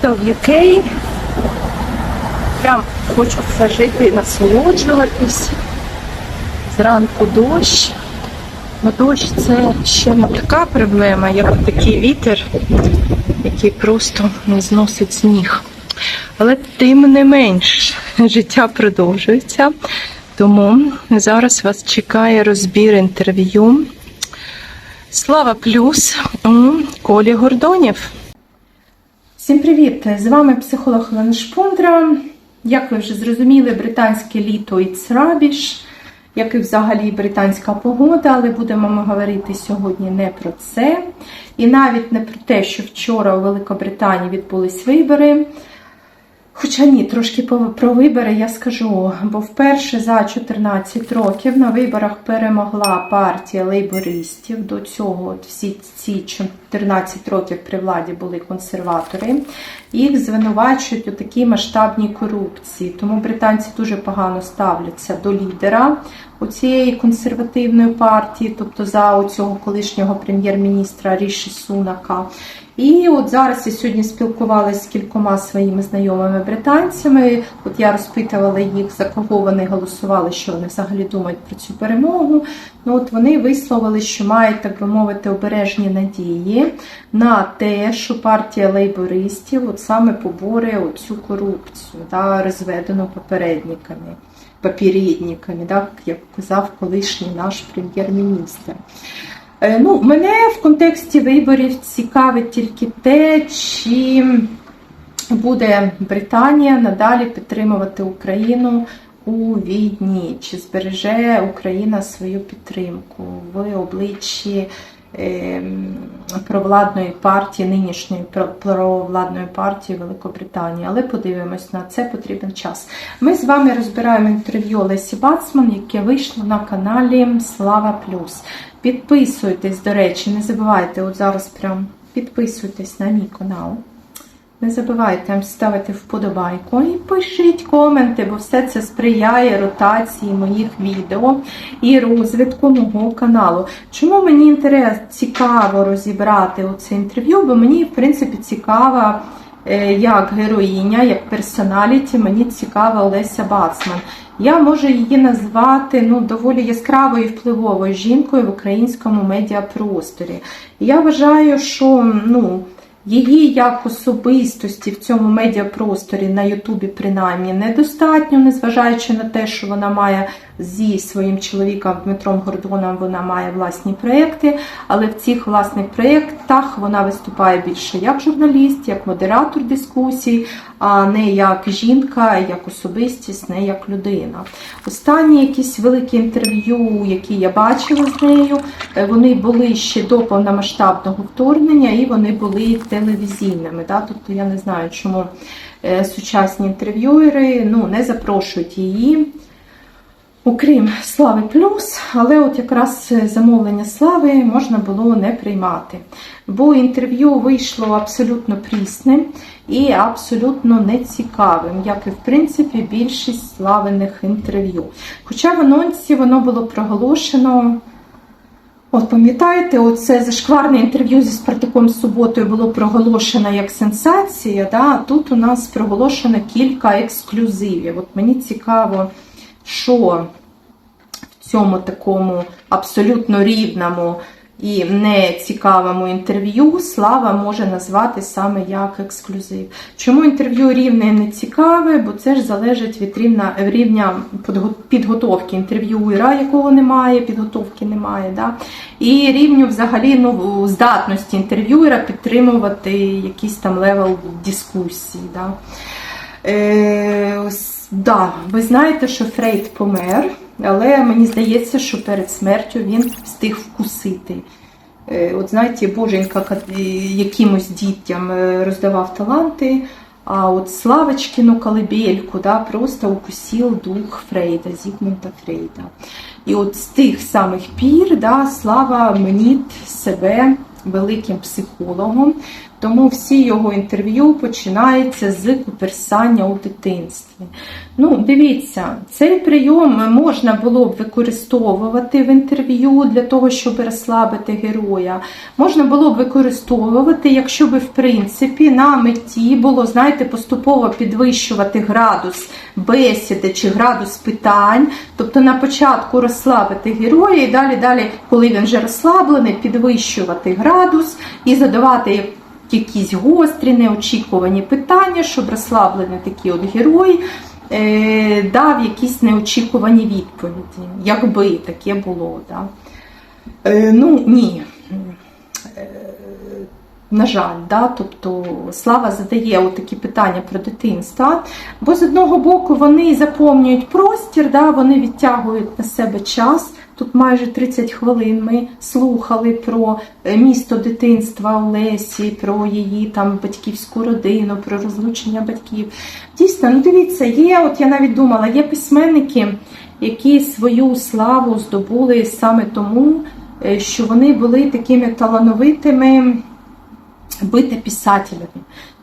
літо UK. Прям хочу все жити і насолоджуватись. Зранку дощ. Ну, дощ це ще не така проблема, як такий вітер, який просто не зносить сніг. Але тим не менш, життя продовжується. Тому зараз вас чекає розбір інтерв'ю. Слава плюс у Колі Гордонів. Всім привіт! З вами психолог Олена Шпундра. Як ви вже зрозуміли, британське літо і рабіш, як і взагалі британська погода, але будемо ми говорити сьогодні не про це. І навіть не про те, що вчора у Великобританії відбулись вибори. Хоча ні, трошки про вибори я скажу, бо вперше за 14 років на виборах перемогла партія лейбористів. До цього от всі ці 14 років при владі були консерватори. Їх звинувачують у такій масштабній корупції. Тому британці дуже погано ставляться до лідера у цієї консервативної партії, тобто за цього колишнього прем'єр-міністра Ріші Сунака. І от зараз я сьогодні спілкувалася з кількома своїми знайомими британцями. От я розпитувала їх, за кого вони голосували, що вони взагалі думають про цю перемогу. Ну от Вони висловили, що мають, так би мовити, обережні надії на те, що партія лейбористів от саме поборе цю корупцію, да, розведену попередниками. Попередниками, так, як казав колишній наш прем'єр-міністр. Ну, Мене в контексті виборів цікавить тільки те, чи буде Британія надалі підтримувати Україну у війні, чи збереже Україна свою підтримку в обличчі провладної партії, нинішньої провладної партії Великобританії. Але подивимось, на це потрібен час. Ми з вами розбираємо інтерв'ю Лесі Бацман, яке вийшло на каналі Слава Плюс. Підписуйтесь, до речі, не забувайте, от зараз прям підписуйтесь на мій канал. Не забувайте ставити вподобайку і пишіть коменти, бо все це сприяє ротації моїх відео і розвитку мого каналу. Чому мені інтерес цікаво розібрати оце інтерв'ю? Бо мені, в принципі, цікава е, як героїня, як персоналіті, мені цікава Олеся Бацман. Я можу її назвати ну, доволі яскравою і впливовою жінкою в українському медіапросторі. Я вважаю, що ну, Її як особистості в цьому медіапросторі на Ютубі, принаймні, недостатньо, незважаючи на те, що вона має зі своїм чоловіком Дмитром Гордоном вона має власні проекти, але в цих власних проєктах вона виступає більше як журналіст, як модератор дискусій, а не як жінка, як особистість, не як людина. Останні якісь великі інтерв'ю, які я бачила з нею, е, вони були ще до повномасштабного вторгнення і вони були телевізійними. Да? Тобто я не знаю, чому е, сучасні інтерв'юери ну, не запрошують її. Окрім Слави Плюс, але от якраз замовлення слави можна було не приймати. Бо інтерв'ю вийшло абсолютно прісним і абсолютно нецікавим, як і в принципі більшість славених інтерв'ю. Хоча в анонсі воно було проголошено. От пам'ятаєте, оце зашкварне інтерв'ю зі Спартаком суботою було проголошено як сенсація. Да? Тут у нас проголошено кілька ексклюзивів. От мені цікаво що в цьому такому абсолютно рівному і не цікавому інтерв'ю слава може назвати саме як ексклюзив. Чому інтерв'ю рівне і не цікаве? Бо це ж залежить від рівня рівня підготовки інтерв'юера, якого немає, підготовки немає. Да? І рівню взагалі ну, здатності інтерв'юера підтримувати якийсь там левел дискусії. Да? Е, Да, ви знаєте, що Фрейд помер, але мені здається, що перед смертю він встиг вкусити. Е, от знаєте, Боженька якимось дітям е, роздавав таланти, а от Славочкину колыбельку да, просто укусив дух Фрейда, Зігмунда Фрейда. І от з тих самих пір да, Слава мніть себе великим психологом, Тому всі його інтерв'ю починаються з куперсання у дитинстві. Ну, дивіться, цей прийом можна було б використовувати в інтерв'ю для того, щоб розслабити героя. Можна було б використовувати, якщо б, в принципі, на меті було, знаєте, поступово підвищувати градус бесіди чи градус питань. Тобто на початку розслабити героя, і далі, далі, коли він вже розслаблений, підвищувати градус і задавати якісь гострі, неочікувані питання, щоб розслаблений такий от герой е, дав якісь неочікувані відповіді, якби таке було. Да? Е, ну, ні. Е, на жаль, да? тобто Слава задає такі питання про дитинство, бо з одного боку вони заповнюють простір, да? вони відтягують на себе час. Тут майже 30 хвилин ми слухали про е, місто дитинства Олесі, про її там батьківську родину, про розлучення батьків. Дійсно, ну дивіться, є, от я навіть думала, є письменники, які свою славу здобули саме тому, е, що вони були такими талановитими битописателями.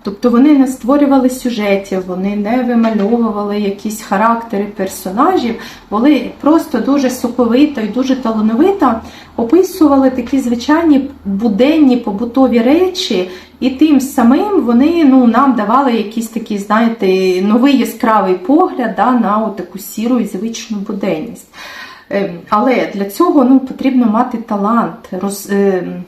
Тобто вони не створювали сюжетів, вони не вимальовували якісь характери персонажів, вони просто дуже соковито і дуже талановито описували такі звичайні буденні побутові речі, і тим самим вони ну, нам давали якийсь такий, знаєте, новий яскравий погляд да, на таку сіру і звичну буденність. Ем, але для цього ну, потрібно мати талант роз, ем,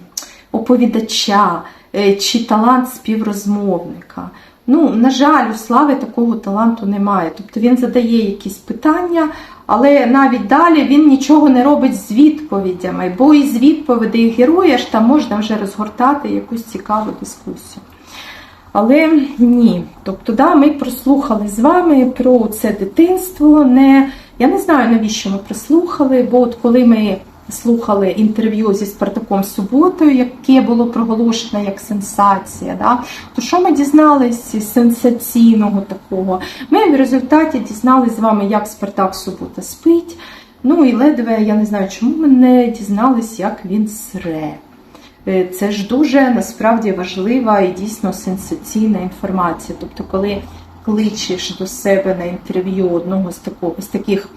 оповідача. Е, чи талант співрозмовника. Ну, на жаль, у Слави такого таланту немає. Тобто він задає якісь питання, але навіть далі він нічого не робить з відповідями, бо із відповідей героя ж там можна вже розгортати якусь цікаву дискусію. Але ні. Тобто, да, ми прослухали з вами про це дитинство. Не, Я не знаю, навіщо ми прослухали, бо от коли ми слухали інтерв'ю зі Спартаком Суботою, яке було проголошено як сенсація. Да? То що ми дізналися сенсаційного такого? Ми в результаті дізналися з вами, як Спартак Субота спить. Ну і ледве, я не знаю, чому ми не дізналися, як він сре. Е, це ж дуже насправді важлива і дійсно сенсаційна інформація. Тобто, коли кличеш до себе на інтерв'ю одного з таких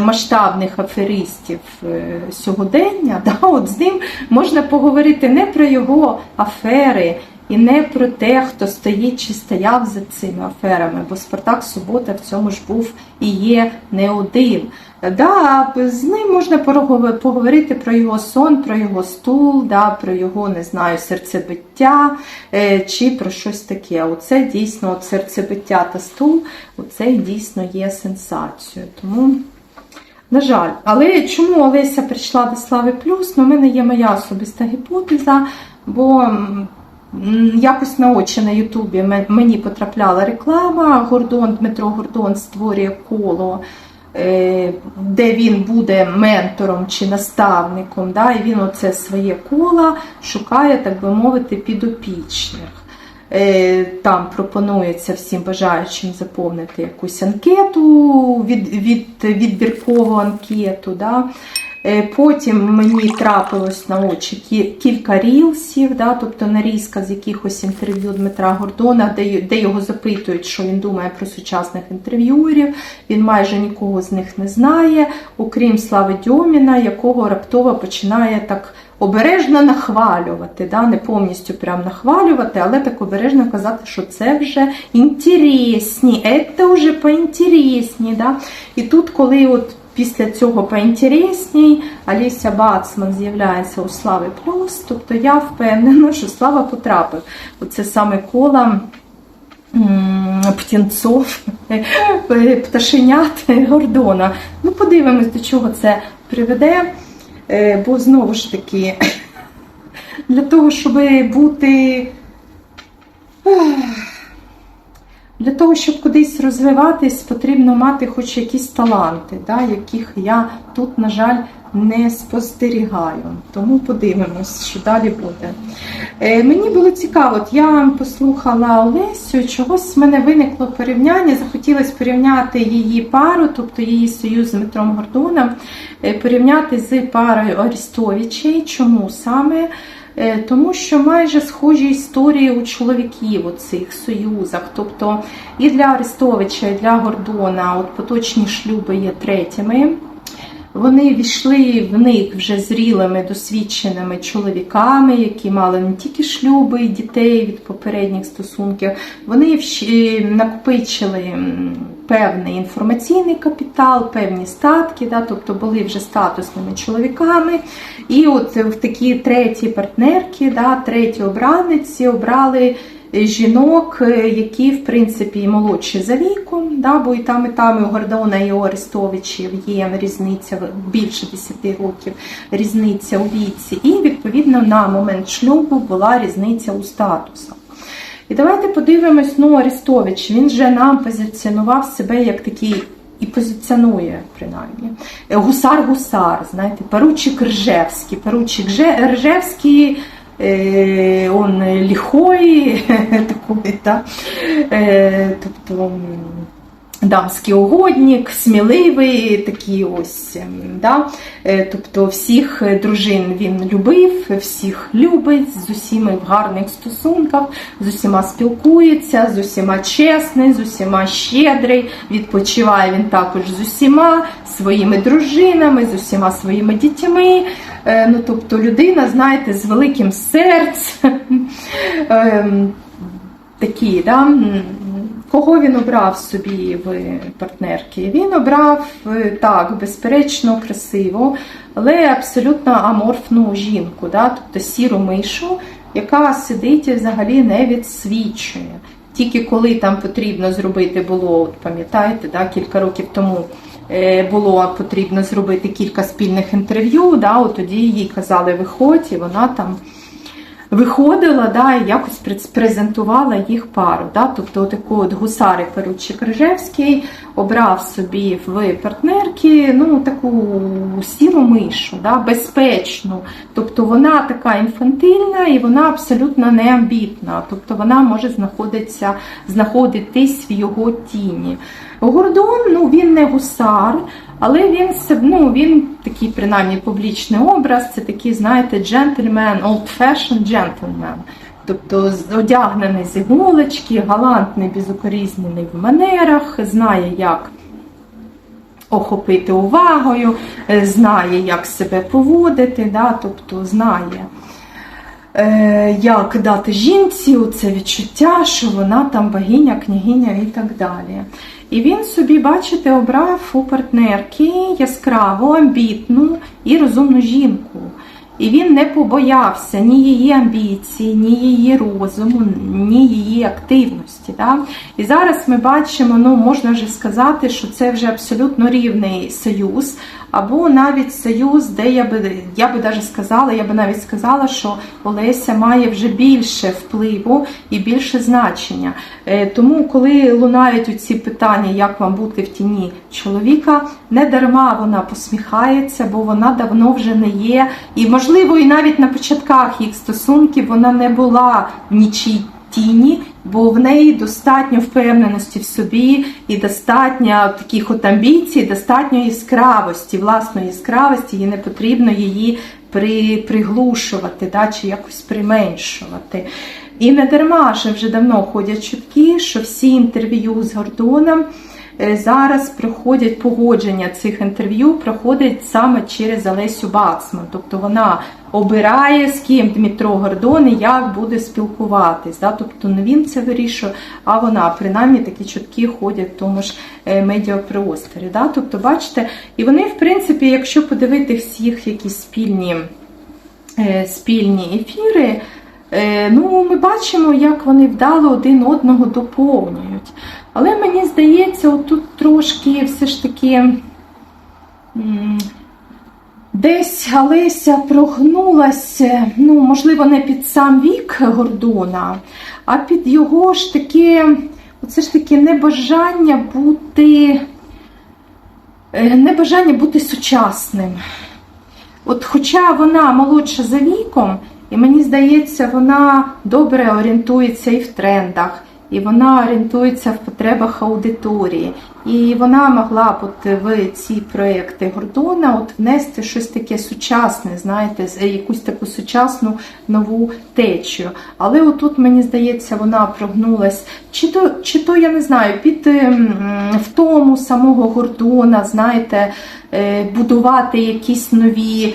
масштабних аферистів е, сьогодення, да, от з ним можна поговорити не про його афери і не про те, хто стоїть чи стояв за цими аферами, бо Спартак Субота в цьому ж був і є не один. Да, З ним можна поговорити про його сон, про його стул, да, про його, не знаю, серцебиття е, чи про щось таке. Оце дійсно от серцебиття та стул, оце дійсно є сенсацією. Тому, на жаль, але чому Олеся прийшла до Слави Плюс? Ну, в мене є моя особиста гіпотеза, бо. Якось на очі на Ютубі мені потрапляла реклама. Гордон Дмитро Гордон створює коло Е, де він буде ментором чи наставником, да, і він оце своє коло шукає, так би мовити, підопічних. Е, там пропонується всім бажаючим заповнити якусь анкету, від, від, відбіркову анкету. Да. Е, потім мені трапилось на очі кілька рілсів, да, тобто нарізка з якихось інтерв'ю Дмитра Гордона, де де його запитують, що він думає про сучасних інтерв'юерів. Він майже нікого з них не знає, окрім Слави Дьоміна, якого раптово починає так обережно нахвалювати. да, Не повністю прям нахвалювати, але так обережно казати, що це вже інтересні, це вже поінтересні. Да? І тут, коли от Після цього поінтересній Аліся Бацман з'являється у Слави Плюс. Тобто я впевнена, що Слава потрапив. Оце саме кола птінцов, пташенят Гордона. Ну, подивимось, до чого це приведе. Е, бо знову ж таки, для того, щоб бути. Для того, щоб кудись розвиватись, потрібно мати хоч якісь таланти, да, яких я тут, на жаль, не спостерігаю. Тому подивимось, що далі буде. Е, Мені було цікаво, от я послухала Олесю, чогось в мене виникло порівняння, захотілося порівняти її пару, тобто її союз з Дмитром Гордоном, е, порівняти з парою Арістовичей. Чому саме? Е, Тому що майже схожі історії у чоловіків у цих союзах. Тобто і для Арестовича, і для Гордона от поточні шлюби є третіми. Вони війшли в них вже зрілими, досвідченими чоловіками, які мали не тільки шлюби дітей від попередніх стосунків. Вони вщ- накопичили певний інформаційний капітал, певні статки, да, тобто були вже статусними чоловіками. І от в такі треті партнерки, да, треті обраниці обрали жінок, е, які, в принципі, молодші за віком, да, бо і там, і там, і у Гордона, і у Арестовичів є різниця більше 10 років, різниця у віці. І, відповідно, на момент шлюбу була різниця у статусах. І давайте подивимось, ну, Арестович, він же нам позиціонував себе як такий. І позиціонує принаймні. Е, Гусар-гусар, знаєте, поручик Ржевський. Поручик Ржевський, е, он лихой, такой, да? е, тобто дамський угодник, сміливий, такий ось. ем, Да? Е, Тобто всіх дружин він любив, всіх любить, з усіма в гарних стосунках, з усіма спілкується, з усіма чесний, з усіма щедрий, відпочиває він також з усіма своїми дружинами, з усіма своїми дітьми. Е, Ну, тобто людина, знаєте, з великим серцем. Ем, Такі, да? Кого він обрав собі в партнерки? Він обрав е, так, безперечно, красиву, але абсолютно аморфну жінку, да? тобто сіру мишу, яка сидить і взагалі не відсвічує. Тільки коли там потрібно зробити було, от пам'ятаєте, да, кілька років тому е, було потрібно зробити кілька спільних інтерв'ю, да, от тоді їй казали, виходь, і вона там виходила да, і якось презентувала їх пару. Да? Тобто отаку от гусари Перучик Рижевський обрав собі в партнерки ну, таку сіру мишу, да? безпечну. Тобто вона така інфантильна і вона абсолютно не амбітна. Тобто вона може знаходитися, знаходитись в його тіні. Гордон, ну він не гусар, але він ну, він такий принаймні публічний образ, це такий, знаєте, джентльмен, old-fashioned gentleman. Тобто одягнений з іголочки, галантний, безукорізнений в манерах, знає, як охопити увагою, е, знає, як себе поводити, да? тобто знає, е, як дати жінці це відчуття, що вона там богиня, княгиня і так далі. І він собі, бачите, обрав у партнерки яскраву, амбітну і розумну жінку. І він не побоявся ні її амбіції, ні її розуму, ні її активності. Да? І зараз ми бачимо, ну можна вже сказати, що це вже абсолютно рівний союз, або навіть союз, де я би я би навіть сказала, я би навіть сказала, що Олеся має вже більше впливу і більше значення. Е, Тому, коли лунають ці питання, як вам бути в тіні чоловіка, не дарма вона посміхається, бо вона давно вже не є. І, можливо, і навіть на початках їх стосунків вона не була в нічій тіні, бо в неї достатньо впевненості в собі і достатньо таких от амбіцій, достатньо яскравості, власної яскравості, і не потрібно її при, приглушувати да, чи якось применшувати. І не дарма, що вже давно ходять чутки, що всі інтерв'ю з Гордоном зараз проходять погодження цих інтерв'ю, проходять саме через Олесю Бацман. Тобто вона обирає, з ким Дмитро Гордон і як буде спілкуватись. Да? Тобто не він це вирішує, а вона. Принаймні такі чутки ходять в тому ж е, медіапросторі. Да? Тобто, бачите, і вони, в принципі, якщо подивитися їх якісь спільні, е, спільні ефіри. Е, Ну, ми бачимо, як вони вдало один одного доповнюють. Але мені здається, отут трошки все ж таки десь Олеся прогнулася, ну, можливо, не під сам вік Гордона, а під його ж таки, оце ж таки небажання бути, е, небажання бути сучасним. От хоча вона молодша за віком, і мені здається, вона добре орієнтується і в трендах, і вона орієнтується в потребах аудиторії. І вона могла б от в ці проекти Гордона от внести щось таке сучасне, знаєте, з- якусь таку сучасну нову течію. Але отут, мені здається, вона прогнулась, чи то, чи то я не знаю, під ем, втому самого Гордона, знаєте, е, будувати якісь нові.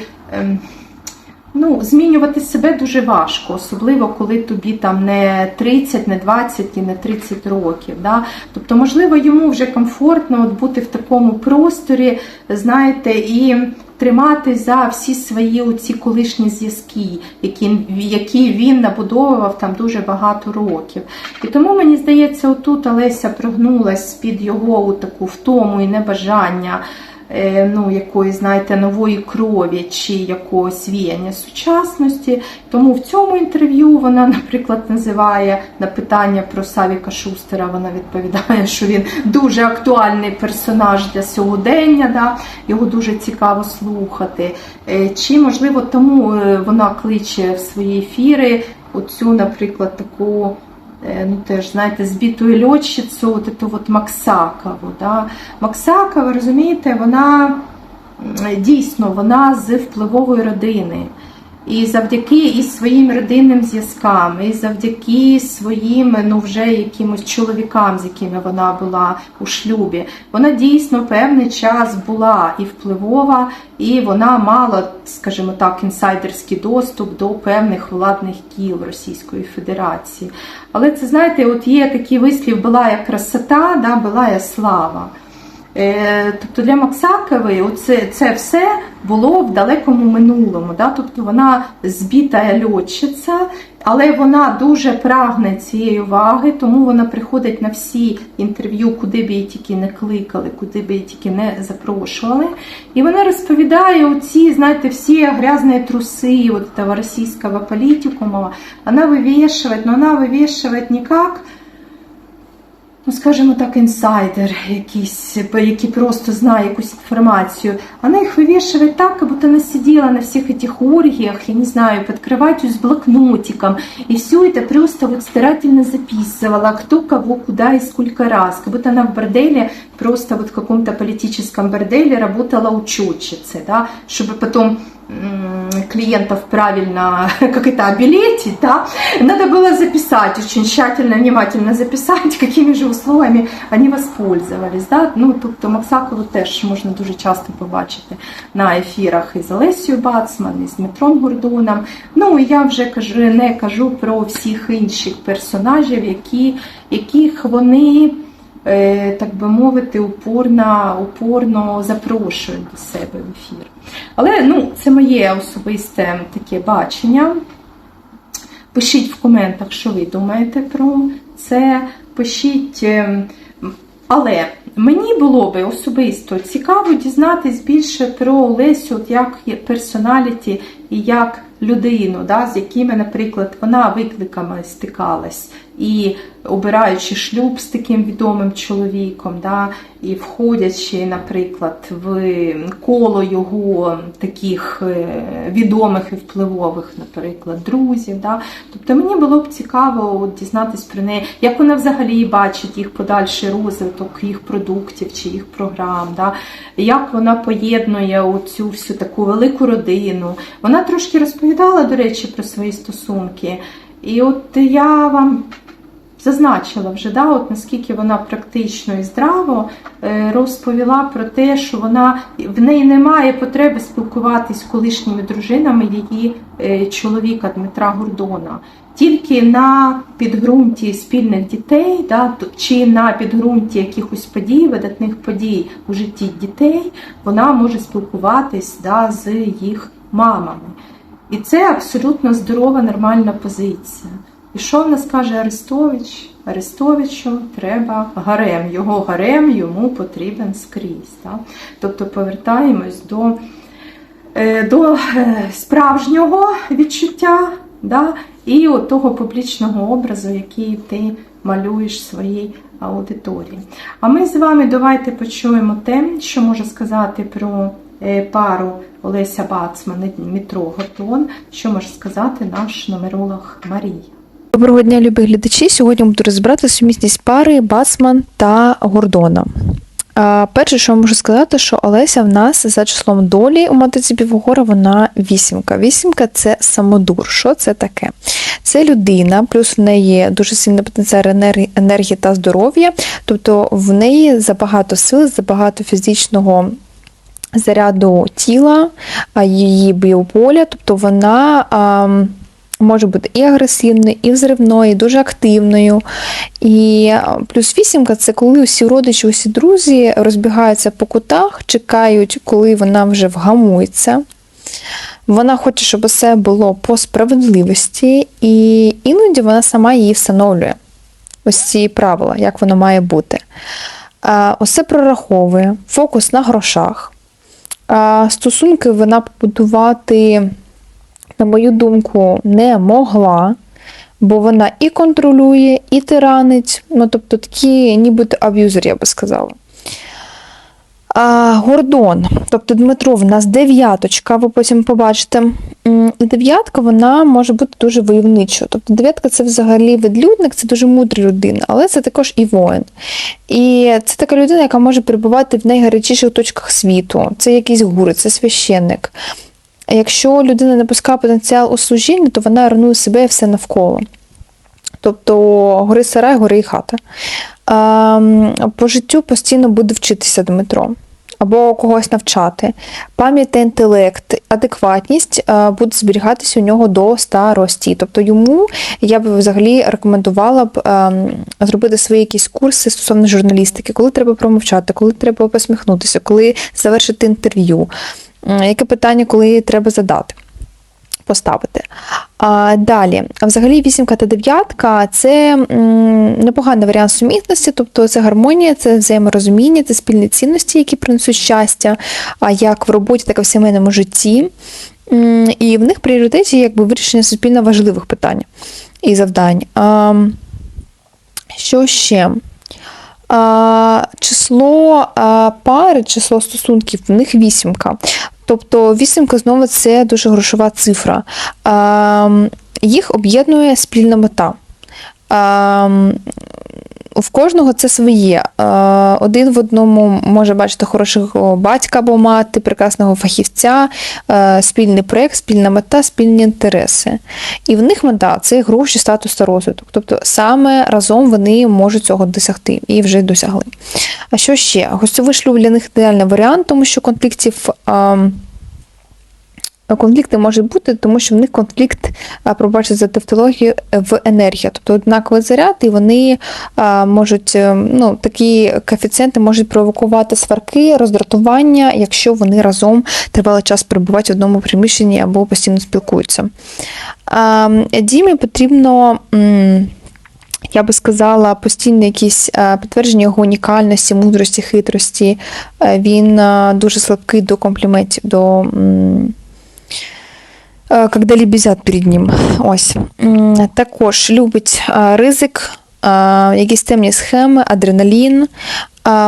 Ну, змінювати себе дуже важко, особливо коли тобі там не 30, не 20 і не 30 років. Да? Тобто, можливо, йому вже комфортно от бути в такому просторі, знаєте, і тримати за всі свої оці колишні зв'язки, які, які він набудовував там дуже багато років. І тому мені здається, отут Олеся прогнулась під його таку втому і небажання ну, якоїсь, знаєте, нової крові чи якогось віяння сучасності. Тому в цьому інтерв'ю вона, наприклад, називає на питання про Савіка Шустера. Вона відповідає, що він дуже актуальний персонаж для сьогодення. Да? Його дуже цікаво слухати. Е, Чи можливо тому е, вона кличе в свої ефіри оцю, наприклад, таку. Е, Ну, теж, знаєте, збиту льотчицю, от эту от Максакову. Да? Максакова, розумієте, вона дійсно вона з впливової родини. І завдяки і своїм родинним зв'язкам, і завдяки своїм ну вже якимось чоловікам, з якими вона була у шлюбі, вона дійсно певний час була і впливова, і вона мала, скажімо так, інсайдерський доступ до певних владних кіл Російської Федерації. Але це знаєте, от є такий вислів була як красота, да, була я слава. Е, Тобто для Максакової оце, це все було в далекому минулому. Да? Тобто вона збіта льотчиця, але вона дуже прагне цієї уваги, тому вона приходить на всі інтерв'ю, куди б її тільки не кликали, куди б її тільки не запрошували. І вона розповідає оці, знаєте, всі грязні труси от этого російського політикума. Вона вивішує, но вона вивішує як ну, скажімо так, інсайдер, якийсь, який просто знає якусь інформацію. Она их вывешивает так, как будто она сидела на всех этих оргиях, я не знаю, под кроватью с блокнотиком, и все это просто вот старательно записывала, кто кого, куда и сколько раз, как будто она в борделе, просто вот в каком-то политическом борделе работала учетчицей, да, чтобы потом м, клиентов правильно, как это, обелетить, да, надо было записать, очень тщательно, внимательно записать, какими же условиями они воспользовались, да, ну, тобто Максакову теж можна дуже часто побачити на ефірах із Олесією Бацман, із Дмитром Гордоном, ну, і я вже кажу, не кажу про всіх інших персонажів, які, яких вони е, так би мовити, упорно, упорно запрошують до себе в ефір. Але ну, це моє особисте таке бачення. Пишіть в коментах, що ви думаєте про це. Пишіть. е, Але мені було би особисто цікаво дізнатись більше про Олесю, як персоналіті і як людину, да, з якими, наприклад, вона викликами стикалась. І обираючи шлюб з таким відомим чоловіком, да, і входячи, наприклад, в коло його таких е, відомих і впливових, наприклад, друзів. Да. Тобто мені було б цікаво от, дізнатись про неї, як вона взагалі бачить їх подальший розвиток, їх продуктів чи їх програм, да. як вона поєднує оцю всю таку велику родину. Вона трошки розповідала, до речі, про свої стосунки. І от я вам зазначила вже, да, от наскільки вона практично і здраво е, розповіла про те, що вона в неї немає потреби спілкуватись з колишніми дружинами її е, чоловіка Дмитра Гордона. Тільки на підґрунті спільних дітей, да, чи на підґрунті якихось подій, видатних подій у житті дітей, вона може спілкуватись да, з їх мамами. І це абсолютно здорова, нормальна позиція. І що в нас каже Арестович? Арестовичу треба гарем. Його гарем йому потрібен скрізь. Так? Тобто повертаємось до, е, до е, справжнього відчуття да? і от того публічного образу, який ти малюєш своїй аудиторії. А ми з вами давайте почуємо те, що може сказати про е, пару Олеся Бацман і Дмитро Гордон, що може сказати наш нумеролог Марія. Доброго дня, любі глядачі. Сьогодні буду розбирати сумісність пари Бацман та Гордона. Перше, що я можу сказати, що Олеся в нас за числом долі у матиці Півгора вона вісімка. Вісімка це самодур. Що це таке? Це людина, плюс в неї дуже сильний потенціал енергії та здоров'я, тобто в неї забагато сил, забагато фізичного заряду тіла, її біополя, тобто вона. Може бути і агресивною, і взривною, і дуже активною. І плюс вісімка це коли усі родичі, усі друзі розбігаються по кутах, чекають, коли вона вже вгамується. Вона хоче, щоб усе було по справедливості, і іноді вона сама її встановлює. Ось ці правила, як воно має бути. Усе прораховує, фокус на грошах. Стосунки вона побудувати на мою думку, не могла, бо вона і контролює, і тиранить, ну тобто такі, нібито аб'юзер, я би сказала. А, Гордон, тобто Дмитро, в нас дев'яточка, ви потім побачите. І дев'ятка вона може бути дуже войовничою. Тобто дев'ятка це взагалі ведлюдник, це дуже мудра людина, але це також і воїн. І це така людина, яка може перебувати в найгарячіших точках світу. Це якийсь гур, це священник. Якщо людина не пускає потенціал у служіння, то вона руйнує себе і все навколо. Тобто гори сарай, гори і хата. По життю постійно буде вчитися Дмитро. Або когось навчати. Пам'ять та інтелект, адекватність буде зберігатися у нього до старості. Тобто йому я б взагалі рекомендувала б зробити свої якісь курси стосовно журналістики, коли треба промовчати, коли треба посміхнутися, коли завершити інтерв'ю. Яке питання, коли треба задати? Поставити. А, далі, взагалі вісімка та дев'ятка це непоганий варіант сумісності, тобто це гармонія, це взаєморозуміння, це спільні цінності, які принесуть щастя, як в роботі, так і в сімейному житті. І в них пріоритеті якби вирішення суспільно важливих питань і завдань. А, що ще? Число пари, число стосунків, в них вісімка. Тобто вісімка знову це дуже грошова цифра. Їх об'єднує спільна мета. В кожного це своє. Е, Один в одному може бачити хорошого батька або мати, прекрасного фахівця, е, спільний проєкт, спільна мета, спільні інтереси. І в них мета це гроші, статус та розвиток. Тобто саме разом вони можуть цього досягти і вже досягли. А що ще? Гостьовий шлюб для них ідеальний варіант, тому що конфліктів. Ем, Конфлікти можуть бути, тому що в них конфлікт, а, пробачте за тавтологію, в енергії. Тобто однаковий заряд, і вони можуть, е, ну, такі коефіцієнти можуть провокувати сварки, роздратування, якщо вони разом тривалий час перебувають в одному приміщенні або постійно спілкуються. Дімі потрібно. я би сказала, постійне якісь е, підтвердження його унікальності, мудрості, хитрості. Е, Він е, дуже слабкий до компліментів, до е, когда лебезят перед ним. Ось. Також любить ризик, якісь темні схеми, адреналін.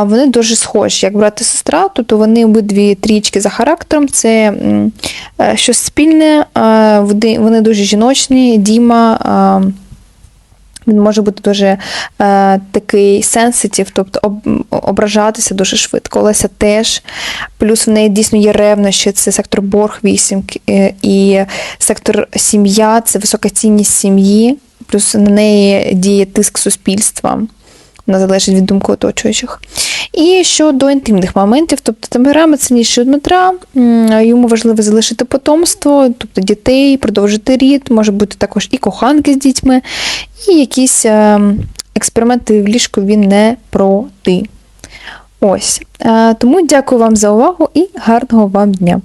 Вони дуже схожі, як брат і сестра, тобто вони обидві трічки за характером, це е, щось спільне, вони дуже жіночні, Діма. Він може бути дуже е, такий сенситив, тобто об, ображатися дуже швидко. Олеся теж. Плюс в неї дійсно є ревнощі, це сектор борг 8, е, і сектор сім'я це висока цінність сім'ї, плюс на неї діє тиск суспільства. Вона залежить від думки оточуючих. І щодо інтимних моментів, тобто темперамент сильніший Дмитра, йому важливо залишити потомство, тобто дітей, продовжити рід, може бути також і коханки з дітьми, і якісь е, експерименти в ліжку він не проти. Ось. Е, Тому дякую вам за увагу і гарного вам дня!